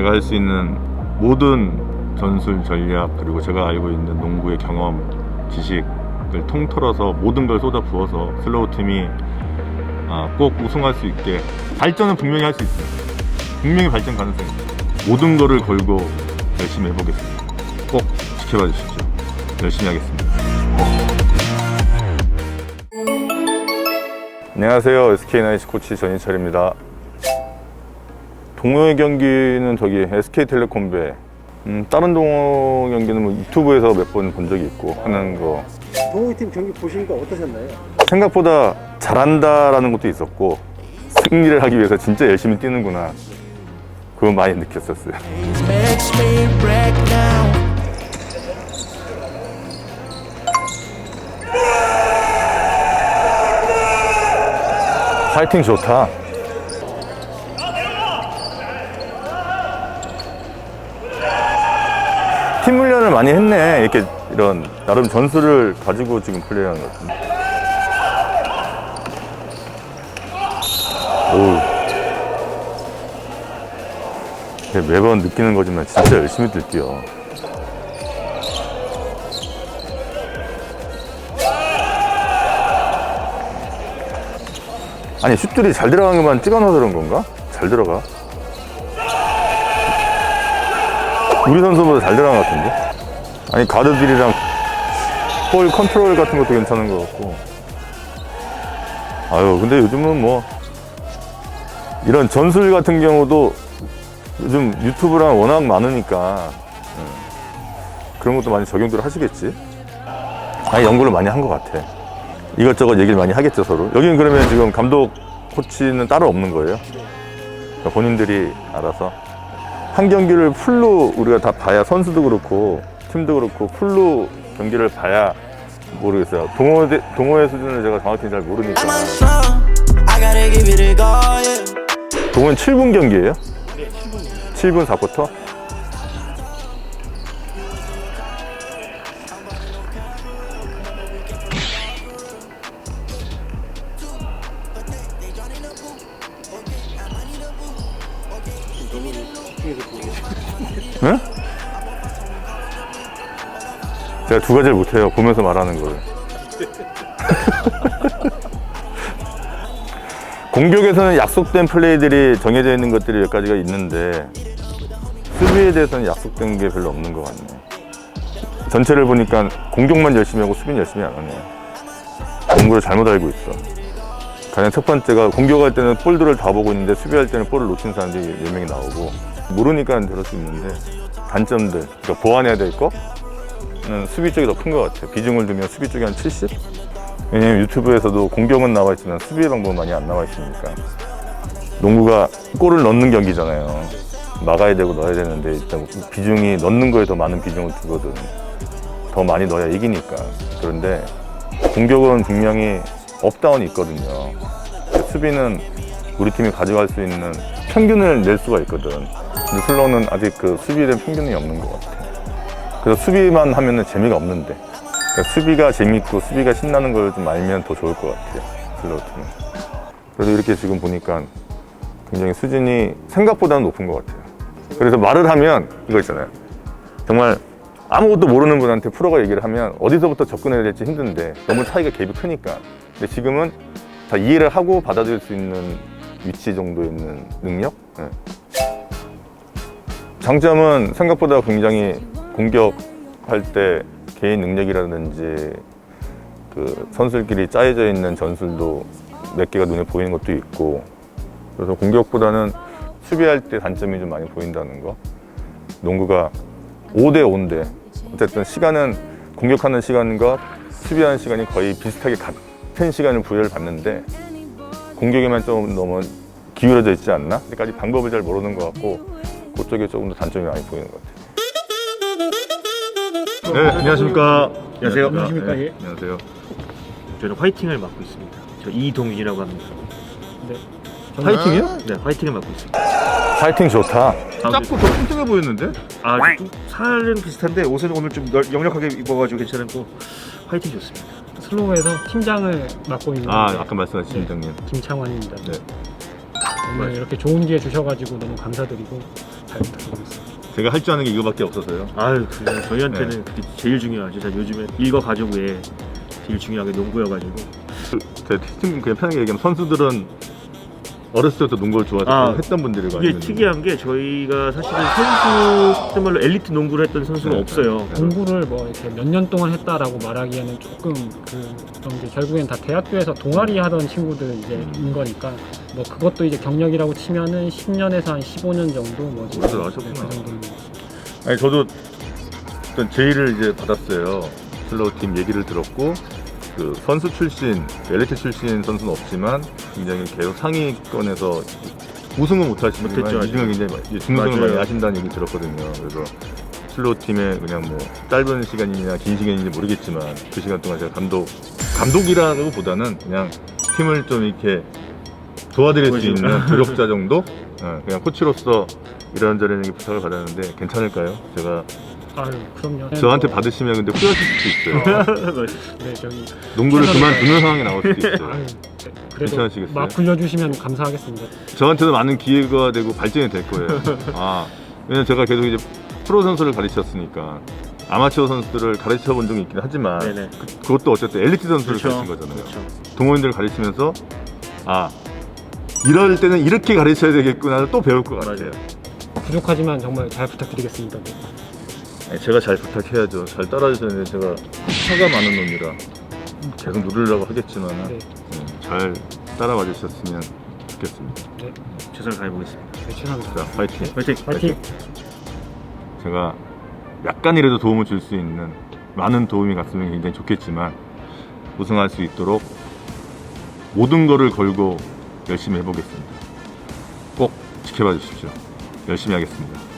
제가 할 수 있는 모든 전술 전략 그리고 제가 알고 있는 농구의 경험 지식을 통틀어서 모든 걸 쏟아 부어서 슬로우 팀이 아, 꼭 우승할 수 있게 발전은 분명히 할 수 있어요. 분명히 발전 가능성이 있어요. 모든 거를 걸고 열심히 해보겠습니다. 꼭 지켜봐 주시죠. 열심히 하겠습니다. 안녕하세요. SK 나이츠 코치 전인철입니다. 동호회 경기는 저기 SK텔레콤 배 음, 다른 동호 경기는 뭐 유튜브에서 몇 번 본 적이 있고 하는 거 동호회팀 경기 보시니까 어떠셨나요? 생각보다 잘한다라는 것도 있었고 승리를 하기 위해서 진짜 열심히 뛰는구나 그거 많이 느꼈었어요. 파이팅 좋다 팀 훈련을 많이 했네. 이렇게 이런 나름 전술을 가지고 지금 플레이하는 것 같은데. 오 매번 느끼는 거지만 진짜 열심히 들 뛰어 아니 슛들이 잘 들어간 것만 찍어 넣어서 그런 건가? 잘 들어가 우리 선수보다 잘 들어간 것 같은데? 아니 가드들이랑 볼 컨트롤 같은 것도 괜찮은 것 같고. 아유 근데 요즘은 뭐 이런 전술 같은 경우도 요즘 유튜브랑 워낙 많으니까 음, 그런 것도 많이 적용들 하시겠지? 아니 연구를 많이 한 것 같아. 이것저것 얘기를 많이 하겠죠 서로. 여기는 그러면 지금 감독 코치는 따로 없는 거예요? 그러니까 본인들이 알아서 한 경기를 풀로 우리가 다 봐야 선수도 그렇고 팀도 그렇고 풀로 경기를 봐야 모르겠어요 동호 동호회 수준을 제가 정확히 잘 모르니까. 동호는 7분 경기예요? 7분 4쿼터? 네? 제가 두 가지를 못해요. 보면서 말하는 거를. 공격에서는 약속된 플레이들이 정해져 있는 것들이 몇 가지가 있는데 수비에 대해서는 약속된 게 별로 없는 것 같네요. 전체를 보니까 공격만 열심히 하고 수비는 열심히 안 하네요. 농구를 잘못 알고 있어. 가장 첫 번째가 공격할 때는 볼들을 다 보고 있는데 수비할 때는 볼을 놓친 사람들이 몇 명이 나오고 모르니까 그럴 수 있는데 단점들, 그러니까 보완해야 될 거는 수비 쪽이 더 큰 것 같아요. 비중을 두면 수비 쪽이 한 70? 왜냐면 유튜브에서도 공격은 나와 있지만 수비의 방법은 많이 안 나와 있으니까. 농구가 골을 넣는 경기잖아요. 막아야 되고 넣어야 되는데 일단 비중이 넣는 거에 더 많은 비중을 두거든. 더 많이 넣어야 이기니까. 그런데 공격은 분명히 업다운이 있거든요. 수비는 우리 팀이 가져갈 수 있는 평균을 낼 수가 있거든 근데 슬로우는 아직 그 수비에 대한 평균이 없는 것 같아 그래서 수비만 하면은 재미가 없는데 그러니까 수비가 재밌고 수비가 신나는 걸 좀 알면 더 좋을 것 같아요 슬로우팀은. 그래도 이렇게 지금 보니까 굉장히 수준이 생각보다는 높은 것 같아요. 그래서 말을 하면 이거 있잖아요. 정말 아무것도 모르는 분한테 프로가 얘기를 하면 어디서부터 접근해야 될지 힘든데 너무 차이가 갭이 크니까. 근데 지금은 다 이해를 하고 받아들일 수 있는 위치 정도 있는 능력? 네. 장점은 생각보다 굉장히 공격할 때 개인 능력이라든지 그 선수들끼리 짜여져 있는 전술도 몇 개가 눈에 보이는 것도 있고 그래서 공격보다는 수비할 때 단점이 좀 많이 보인다는 거 농구가 5대 5인데 어쨌든 시간은 공격하는 시간과 수비하는 시간이 거의 비슷하게 같은 시간을 부여를 받는데 공격에만 좀 너무 기울어져 있지 않나? 아직까지 방법을 잘 모르는 것 같고 그쪽에 조금 더 단점이 많이 보이는 것 같아요. 네, 안녕하십니까. 안녕하세요. 안녕하십니까, 예. 안녕하세요. 저는 화이팅을 맡고 있습니다. 저 이동윤이라고 합니다. 파이팅이요? 네, 화이팅을 맡고 있습니다. 파이팅 좋다. 다음 작고 더 뚱뚱해 보였는데? 아, 좀 살은 비슷한데 옷은 오늘 좀 널- 역력하게 입어가지고 괜찮고 화이팅 좋습니다. 슬로우에서 팀장을 맡고 있는 아, 아까 말씀하신 팀장님. 김창환입니다. 네. 오늘 이렇게 좋은 기회 주셔가지고 너무 감사드리고 잘. 제가 할 줄 아는 게 이거밖에 없어서요. 아유, 그 저희한테는 그게 제일 중요하죠. 자, 요즘에 일과 가족 외에 제일 중요한 게 농구여가지고. 제가 팀 그냥 편하게 얘기하면 선수들은 어렸을 때부터 농구를 좋아해서 아, 했던 분들이 많이 이게 있는데 특이한 게 저희가 사실은 선수 정말로 엘리트 농구를 했던 선수가 네, 없어요. 공부를 뭐 이렇게 몇 년 동안 했다라고 말하기에는 조금 그 그런 게 결국엔 다 대학교에서 동아리 하던 친구들 이제 음. 인 거니까 뭐 그것도 이제 경력이라고 치면은 10년에서 한 15년 정도 뭐 그래도 네, 하셨구나. 그 정도는 아니 저도 일단 제의를 이제 받았어요. 슬로우 팀 얘기를 들었고 그 선수 출신, 엘리트 출신 선수는 없지만 굉장히 계속 상위권에서 우승은 못하시지만 아직. 2등은 굉장히 중승을 맞아요. 많이 하신다는 얘기 들었거든요. 그래서 슬로우 팀에 그냥 뭐 짧은 시간이냐 긴 시간인지 모르겠지만 그 시간 동안 제가 감독 감독이라기보다는 그냥 팀을 좀 이렇게 도와드릴 수. 있는 조력자 정도? 어, 그냥 코치로서 이런저런 얘기 부탁을 받았는데 괜찮을까요? 제가 아유 그럼요. 저한테 뭐, 받으시면 근데 후회하실 수도 있어요. 네 저기 농구를 그만두는 상황이 나올 수도 있어요. 아유 그래도 괜찮으시겠어요? 막 불려주시면 감사하겠습니다. 저한테도 많은 기회가 되고 발전이 될 거예요. 아, 왜냐면 제가 계속 이제 프로 선수를 가르쳤으니까 아마추어 선수들을 가르쳐 본 적이 있긴 하지만 네네. 그, 것도 어쨌든 엘리트 선수를 그렇죠. 가르친 거잖아요. 그렇죠. 동호인들을 가르치면서 아 이럴 때는 이렇게 가르쳐야 되겠구나 또 배울 것 같아요. 부족하지만 정말 잘 부탁드리겠습니다. 네. 아니, 제가 잘 부탁해야죠. 잘 따라주셔야 되는데 제가 차가 많은 놈이라 계속 누르려고 하겠지만 네. 잘 따라와 주셨으면 좋겠습니다. 네, 최선을 다해보겠습니다. 네 최선입니다. 자, 파이팅. 화이팅! 파이팅. 제가 약간이라도 도움을 줄 수 있는 많은 도움이 갔으면 굉장히 좋겠지만 우승할 수 있도록 모든 거를 걸고 열심히 해보겠습니다. 꼭 지켜봐 주십시오. 열심히 하겠습니다.